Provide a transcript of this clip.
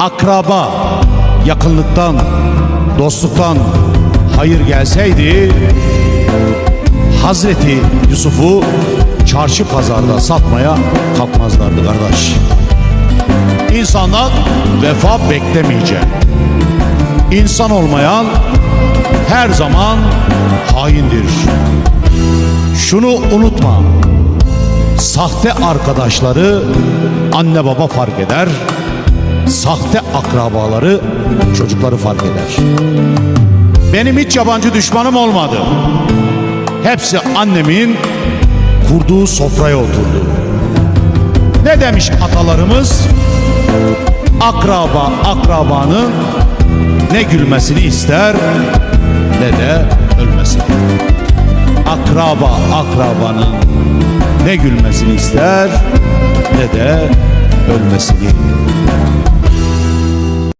akraba, yakınlıktan, dostluktan hayır gelseydi Hazreti Yusuf'u çarşı pazarda satmaya kalkmazlardı kardeş. İnsanlar vefa beklemeyecek. İnsan olmayan her zaman haindir. Şunu unutma. Sahte arkadaşları anne baba fark eder. Sahte akrabaları çocukları fark eder. Benim hiç yabancı düşmanım olmadı. Hepsi annemin kurduğu sofraya oturdu. Ne demiş atalarımız? Akraba akrabanın ne gülmesini ister ne de ölmesini. Akraba akrabanın ne gülmesini ister ne de ölmesini.